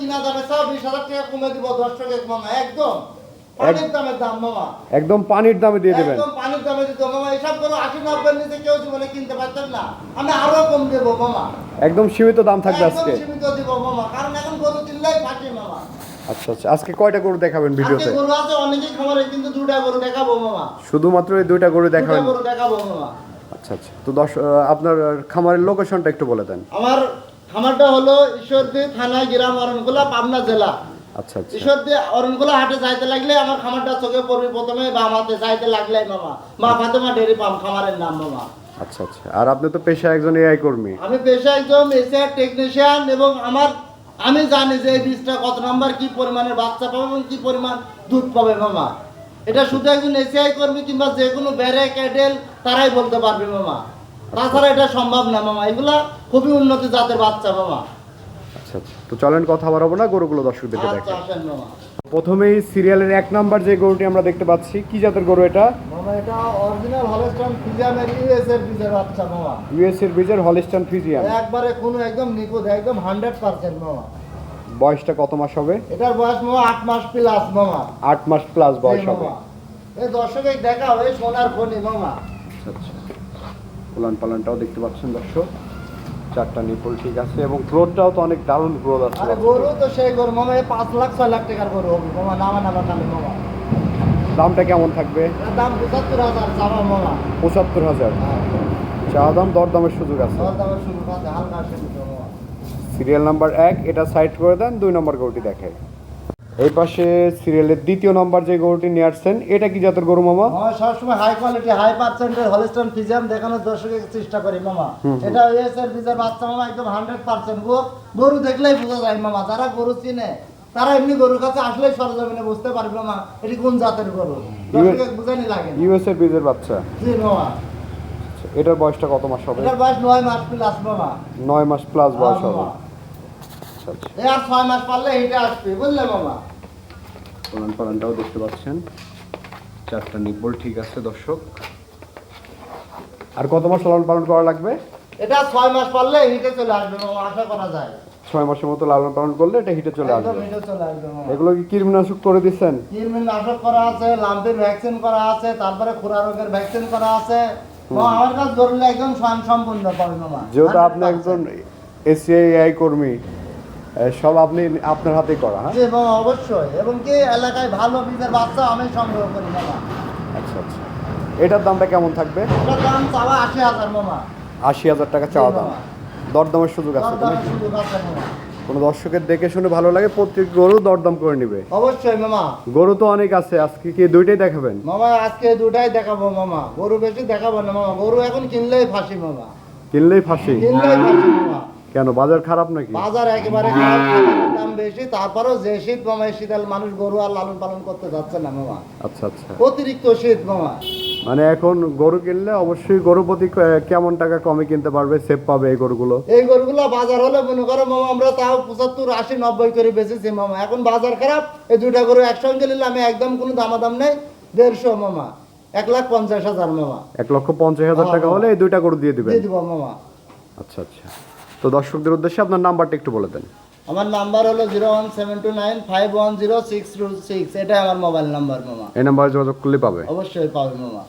কিনা দামে চাও বিশ হাজার টাকা কমে দিব দশ টাকা মামা একদম পানির দামের দাম মামা। একদম পানির দামে দিয়ে দেবেন। একদম পানির দামে মামা। এসব করে আশি নব্বই নিচে কেউ জীবনে কিনতে পারতেন না। আমি আরও কম দেবো মামা। একদম সীমিত দাম থাকবে আজকে। সীমিত দিব মামা। কারণ এখন গরু কিনলেই ফাঁকি মামা। আচ্ছা আচ্ছা। আজকে কয়টা গরু দেখাবেন ভিডিওতে? গরু আছে অনেকেই খামারে কিন্তু গরু দেখাবো মামা। শুধুমাত্র এই দুইটা গরু দেখাবেন? গরু দেখাবো মামা। আচ্ছা আচ্ছা। তো দশ আপনার খামারের লোকেশনটা একটু বলে দেন। আমার খামারটা হলো ঈশ্বরদী থানা গ্রাম অরণকুলা পাবনা জেলা। আচ্ছা আচ্ছা। ঈশ্বরদী অরণকুলা হাটে যাইতে লাগলে আমার খামারটা চোখে পড়বে প্রথমে বাম হাতে যাইতে লাগলে মামা। মা ফাতেমা ডেরি পাম খামারের নাম মামা। আচ্ছা আচ্ছা। আর আপনি তো পেশা একজন এআই কর্মী। আমি পেশা একজন এসিআর টেকনিশিয়ান এবং আমার আমি জানি যে এই বীজটা কত নাম্বার কি পরিমাণের বাচ্চা পাবে এবং কি পরিমাণ দুধ পাবে মামা। এটা শুধু একজন এসিআই কর্মী কিংবা যে কোনো ব্যারে ক্যাডেল তারাই বলতে পারবে মামা। তাছাড়া এটা সম্ভব না মামা। এগুলা খুবই উন্নত জাতের বাচ্চা মামা। আচ্ছা আচ্ছা। তো চলেন কথা বাড়াবো না গরুগুলো দর্শকদেরকে আচ্ছা দেখেন আসেন মামা। প্রথমেই সিরিয়ালের এক নাম্বার যে গরুটি আমরা দেখতে পাচ্ছি কি জাতের গরু এটা? মামা এটা অরিজিনাল হলস্টন ফিজিয়ামের ইউএস এর বীজের বাচ্চা মামা। ইউএস এর বীজের হলিস্টান ফিজিয়ান একবারে কোনো একদম নিখুঁত একদম হান্ড্রেড পার্সেন্ট মামা। বয়সটা কত মাস হবে? এটার বয়স মামা আট মাস প্লাস মামা। আট মাস প্লাস বয়স হবে। এই দর্শকে দেখা হয় সোনার খনি মামা। আচ্ছা আচ্ছা। পালানটাও দেখতে পাচ্ছেন দর্শক। চারটা নিপল ঠিক আছে এবং গ্রোথটাও তো অনেক দারুণ গ্রোথ আছে। আরে গরু তো সেই গরু মামা এই পাঁচ লাখ ছয় লাখ টাকার গরু হবে। মামা নামা নামা খালি মামা। দামটা কেমন থাকবে? দাম পঁচাত্তর হাজার চাওয়া মামা। পঁচাত্তর হাজার? হ্যাঁ, চা দাম দর দামের সুযোগ আছে। দর দামের সুযোগ আছে হালকা সিরিয়াল নাম্বার এক এটা সাইড করে দেন দুই নম্বর গরুটি দেখে। এই পাশে সিরিয়ালের দ্বিতীয় নম্বর যে গরুটি নিয়ে আসছেন এটা কি জাতের গরু মামা? মামা সবসময় হাই কোয়ালিটি হাই পার্সেন্টের হলিস্টন ফিজিয়াম দেখানোর দর্শকের চেষ্টা করি মামা। এটা ইউএস এর বীজের বাচ্চা মামা একদম হান্ড্রেড পার্সেন্ট গরু দেখলেই বোঝা যায় মামা যারা গরু চিনে তারা এমনি গরুর কাছে আসলেই সরজমিনে বুঝতে পারবে মামা এটি কোন জাতের গরু। বুঝানি লাগে না। ইউএস এর বীজের বাচ্চা। জি মামা। এটার বয়সটা কত মাস হবে? এটার বয়স নয় মাস প্লাস মামা। নয় মাস প্লাস বয়স হ্যাঁ, হবে। আচ্ছা আচ্ছা এ আর ছয় মাস পারলে হেঁটে আসবে বুঝলে মামা? উলান পালানটাও দেখতে পাচ্ছেন। চারটা নিপল ঠিক আছে দর্শক। আর কত মাস লালন পালন করা লাগবে? এটা ছয় মাস পারলে হেঁটে চলে আসবে মামা আশা করা যায়। ছয় মাসের মতো লালন পালন করলে এটা হিটে চলে আসবে। এগুলো কি কীটনাশক করে দিচ্ছেন? কৃমির নাশক করা আছে লাম্পের ভ্যাকসিন করা আছে তারপরে খুরা রোগের ভ্যাকসিন করা আছে। আমার কাছে ধরলে একদম স্বয়ং সম্পূর্ণ পাবে মামা। যেহেতু আপনি একজন এসিআই কর্মী সব আপনি আপনার হাতেই করা হ্যাঁ? মামা অবশ্যই এবং কি এলাকায় ভালো বীজের বাচ্চা আমি সংগ্রহ করি মামা আচ্ছা আচ্ছা। এটার দামটা কেমন থাকবে? এটার দাম চাওয়া আশি হাজার মামা। আশি হাজার টাকা চাওয়া দাম। দরদামের সুযোগ আছে? সুযোগ মামা। কোনো দর্শকের দেখে শুনে ভালো লাগে প্রত্যেক গরু দরদাম করে নিবে। অবশ্যই মামা। গরু তো অনেক আছে আজকে কি দুইটাই দেখাবেন? মামা আজকে দুটাই দেখাবো মামা। গরু বেশি দেখাবো না মামা। গরু এখন কিনলেই ফাঁসি মামা। কিনলেই ফাঁসি? কিনলেই ফাঁসি মামা। কেন বাজার খারাপ নাকি? বাজার একেবারে খারাপ, দাম বেশি তারপরেও যে শীত মামা এই শীতাল মানুষ গরু আর লালন পালন করতে যাচ্ছে না মামা। আচ্ছা আচ্ছা। অতিরিক্ত শীত মামা মানে এখন গরু কিনলে অবশ্যই গরু প্রতি ক- কেমন টাকা কমে কিনতে পারবে সেভ পাবে এই গরুগুলো? এই গরুগুলো বাজার হলে মনে করো মামা আমরা তাও পঁচাত্তর আশি নব্বই করে বেচেছি মামা। এখন বাজার খারাপ এই দুটা গরু একসঙ্গে নিলে আমি একদম কোনো দামাদাম নেই দেড়শো মামা। এক লাখ পঞ্চাশ হাজার মামা। এক লক্ষ পঞ্চাশ হাজার টাকা হলে এই দুইটা গরু দিয়ে দিবেন? দিয়ে দিব মামা। আচ্ছা আচ্ছা। তো দর্শকদের উদ্দেশ্যে আপনার নাম্বারটা একটু বলে দেন। আমার নাম্বার হলো zero one seven two nine five one zero six two six. এটাই আমার মোবাইল নাম্বার মামা। এই নাম্বারে যোগাযোগ করলে পাবে। অবশ্যই পাবে মামা।